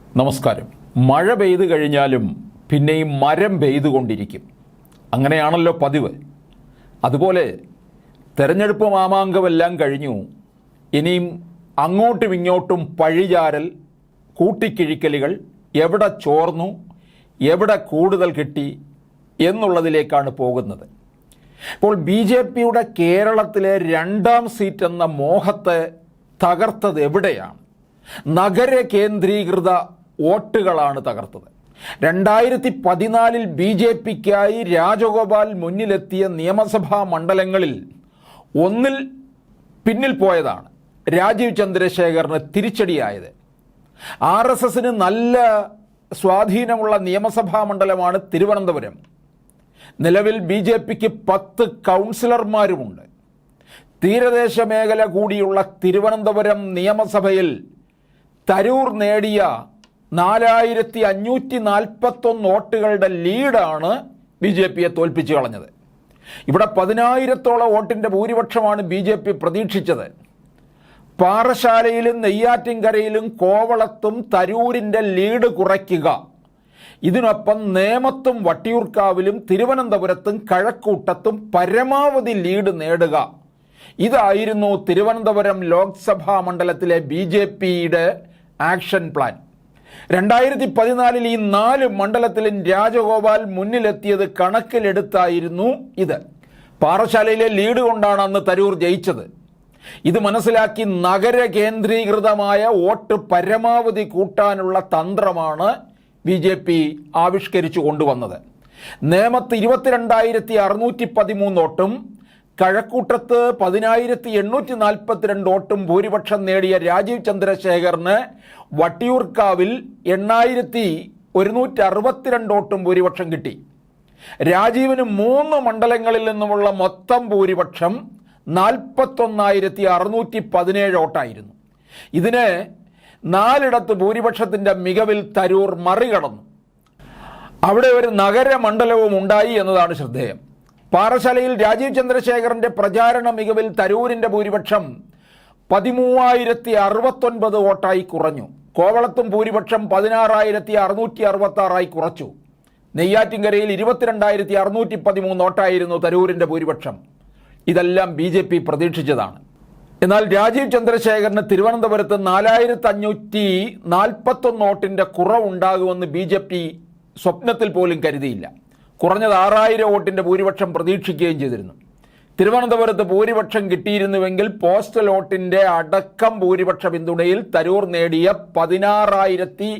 നമസ്കാരം. മഴ പെയ്തു കഴിഞ്ഞാലും പിന്നെയും മരം പെയ്തുകൊണ്ടിരിക്കും. അങ്ങനെയാണല്ലോ പതിവ്. അതുപോലെ തെരഞ്ഞെടുപ്പ് മാമാങ്കമെല്ലാം കഴിഞ്ഞു. ഇനിയും അങ്ങോട്ടും ഇങ്ങോട്ടും പഴിചാരൽ കൂട്ടിക്കിഴിക്കലുകൾ എവിടെ ചോർന്നു എവിടെ കൂടുതൽ കിട്ടി എന്നുള്ളതിലേക്കാണ് പോകുന്നത്. ഇപ്പോൾ ബി ജെ പിയുടെ കേരളത്തിലെ രണ്ടാം സീറ്റ് എന്ന മോഹത്തെ തകർത്തത് എവിടെയാണ്? നഗര കേന്ദ്രീകൃത വോട്ടുകളാണ് തകർത്തത്. രണ്ടായിരത്തി പതിനാലിൽ ബി ജെ പിക്കായി രാജഗോപാൽ മുന്നിലെത്തിയ നിയമസഭാ മണ്ഡലങ്ങളിൽ ഒന്നിൽ പിന്നിൽ പോയതാണ് രാജീവ് ചന്ദ്രശേഖറിന് തിരിച്ചടിയായത്. ആർ എസ് എസിന് നല്ല സ്വാധീനമുള്ള നിയമസഭാ മണ്ഡലമാണ് തിരുവനന്തപുരം. നിലവിൽ ബി ജെ പിക്ക് പത്ത് കൗൺസിലർമാരുമുണ്ട്. തീരദേശ മേഖല കൂടിയുള്ള തിരുവനന്തപുരം നിയമസഭയിൽ തരൂർ നേടിയ നാലായിരത്തി അഞ്ഞൂറ്റി നാൽപ്പത്തൊന്ന് വോട്ടുകളുടെ ലീഡാണ് ബി ജെ പിയെ തോൽപ്പിച്ചു കളഞ്ഞത്. ഇവിടെ പതിനായിരത്തോളം വോട്ടിന്റെ ഭൂരിപക്ഷമാണ് ബി ജെ പി പ്രതീക്ഷിച്ചത്. പാറശാലയിലും നെയ്യാറ്റിൻകരയിലും കോവളത്തും തരൂരിന്റെ ലീഡ് കുറയ്ക്കുക. ഇതിനൊപ്പം നേമത്തും വട്ടിയൂർക്കാവിലും തിരുവനന്തപുരത്തും കഴക്കൂട്ടത്തും പരമാവധി ലീഡ് നേടുക. ഇതായിരുന്നു തിരുവനന്തപുരം ലോക്സഭാ മണ്ഡലത്തിലെ ബി ജെ പിയുടെ ആക്ഷൻ പ്ലാൻ. രണ്ടായിരത്തി പതിനാലിൽ ഈ നാല് മണ്ഡലത്തിലും രാജഗോപാൽ മുന്നിലെത്തിയത് കണക്കിലെടുത്തായിരുന്നു ഇത്. പാറശാലയിലെ ലീഡ് കൊണ്ടാണ് അന്ന് തരൂർ ജയിച്ചത്. ഇത് മനസ്സിലാക്കി നഗര കേന്ദ്രീകൃതമായ വോട്ട് പരമാവധി കൂട്ടാനുള്ള തന്ത്രമാണ് ബി ജെ പി ആവിഷ്കരിച്ചു കൊണ്ടുവന്നത്. നേമത്ത് ഇരുപത്തിരണ്ടായിരത്തി അറുന്നൂറ്റി പതിമൂന്ന് വോട്ടും കഴക്കൂട്ടത്ത് പതിനായിരത്തി എണ്ണൂറ്റി നാൽപ്പത്തിരണ്ട് വോട്ടും ഭൂരിപക്ഷം നേടിയ രാജീവ് ചന്ദ്രശേഖറിന് വട്ടിയൂർക്കാവിൽ എണ്ണായിരത്തി ഒരുന്നൂറ്റി അറുപത്തിരണ്ട് വോട്ടും ഭൂരിപക്ഷം കിട്ടി. രാജീവിന് മൂന്ന് മണ്ഡലങ്ങളിൽ നിന്നുമുള്ള മൊത്തം ഭൂരിപക്ഷം നാൽപ്പത്തൊന്നായിരത്തി അറുന്നൂറ്റി പതിനേഴ് വോട്ടായിരുന്നു. ഇതിന് നാലിടത്ത് ഭൂരിപക്ഷത്തിന്റെ മികവിൽ തരൂർ മറികടന്നു. അവിടെ ഒരു നഗരമണ്ഡലവും ഉണ്ടായി എന്നതാണ് ശ്രദ്ധേയം. പാറശാലയിൽ രാജീവ് ചന്ദ്രശേഖറിന്റെ പ്രചാരണ മികവിൽ തരൂരിന്റെ ഭൂരിപക്ഷം പതിമൂവായിരത്തി അറുപത്തൊൻപത് വോട്ടായി കുറഞ്ഞു. കോവളത്തും ഭൂരിപക്ഷം പതിനാറായിരത്തി അറുന്നൂറ്റി അറുപത്തി ആറായി കുറച്ചു. നെയ്യാറ്റിൻകരയിൽ ഇരുപത്തിരണ്ടായിരത്തി അറുന്നൂറ്റി പതിമൂന്ന് വോട്ടായിരുന്നു തരൂരിന്റെ ഭൂരിപക്ഷം. ഇതെല്ലാം ബി ജെ പി പ്രതീക്ഷിച്ചതാണ്. എന്നാൽ രാജീവ് ചന്ദ്രശേഖറിന് തിരുവനന്തപുരത്ത് നാലായിരത്തി അഞ്ഞൂറ്റി നാൽപ്പത്തൊന്ന് വോട്ടിന്റെ കുറവുണ്ടാകുമെന്ന് ബി ജെ പി സ്വപ്നത്തിൽ പോലും കരുതിയില്ല. കുറഞ്ഞത് ആറായിരം വോട്ടിന്റെ ഭൂരിപക്ഷം പ്രതീക്ഷിക്കുകയും ചെയ്തിരുന്നു. തിരുവനന്തപുരത്ത് ഭൂരിപക്ഷം കിട്ടിയിരുന്നുവെങ്കിൽ പോസ്റ്റൽ വോട്ടിന്റെ അടക്കം ഭൂരിപക്ഷ പിന്തുണയിൽ തരൂർ നേടിയ പതിനാറായിരത്തി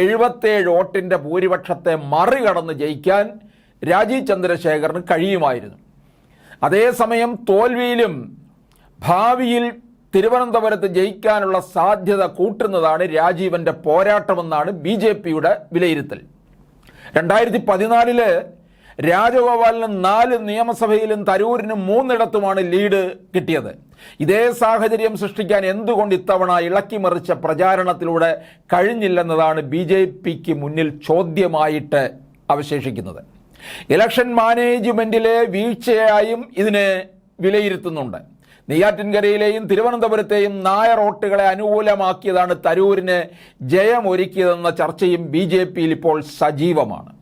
എഴുപത്തേഴ് വോട്ടിന്റെ ഭൂരിപക്ഷത്തെ മറികടന്ന് ജയിക്കാൻ രാജീവ് ചന്ദ്രശേഖറിന് കഴിയുമായിരുന്നു. അതേസമയം തോൽവിയിലും ഭാവിയിൽ തിരുവനന്തപുരത്ത് ജയിക്കാനുള്ള സാധ്യത കൂട്ടുന്നതാണ് രാജീവന്റെ പോരാട്ടമെന്നാണ് ബി വിലയിരുത്തൽ. രണ്ടായിരത്തി പതിനാലിൽ രാജഗോപാലിന് നാല് നിയമസഭയിലും തരൂരിന് മൂന്നിടത്തുമാണ് ലീഡ് കിട്ടിയത്. ഇതേ സാഹചര്യം സൃഷ്ടിക്കാൻ എന്തുകൊണ്ട് ഇത്തവണ ഇളക്കിമറിച്ച പ്രചാരണത്തിലൂടെ കഴിഞ്ഞില്ലെന്നതാണ് ബി ജെ പിക്ക് മുന്നിൽ ചോദ്യമായിട്ട് അവശേഷിക്കുന്നത്. ഇലക്ഷൻ മാനേജ്മെന്റിലെ വീഴ്ചയായും ഇതിനെ വിലയിരുത്തുന്നുണ്ട്. നെയ്യാറ്റിൻകരയിലെയും തിരുവനന്തപുരത്തെയും നായർ റോട്ടുകളെ അനുകൂലമാക്കിയതാണ് തരൂരിന് ജയമൊരുക്കിയതെന്ന ചർച്ചയും ബി ഇപ്പോൾ സജീവമാണ്.